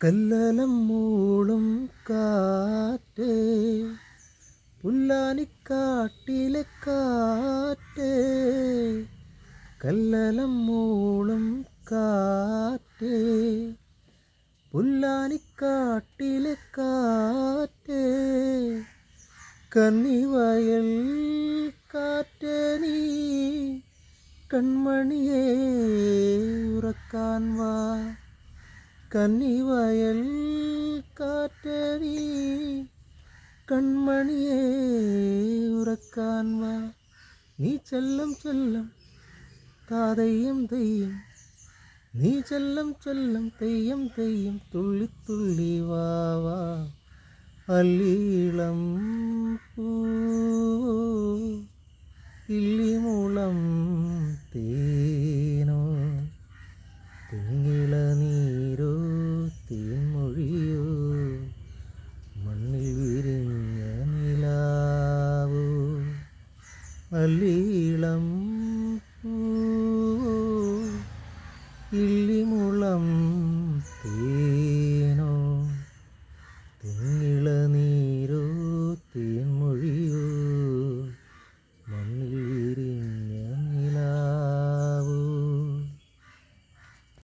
കല്ലലം മൂളും കാറ്റ് പുല്ലാനിക്കാട്ടിലെ കാറ്റ് കല്ലലം മൂളും കാറ്റ് പുല്ലാനിക്കാട്ടിലെ കാറ്റ് കന്നിവയൽ കാറ്റ് നീ കൺമണിയേ ഉറക്കാൻ വാ. കന്നിവയൽ കാറ്റ് നീ കൺമണിയെ ഉറക്കാൻ വാ. നീ ചെല്ലം ചെല്ലം താതയ്യം തെയ്യം. നീ ചെല്ലം ചെല്ലം തെയ്യം തെയ്യം തുള്ളി തുള്ളി വാ വാ. അല്ലീളം പൂ കിള്ളിമുളം നല്ലീളം. ഇല്ല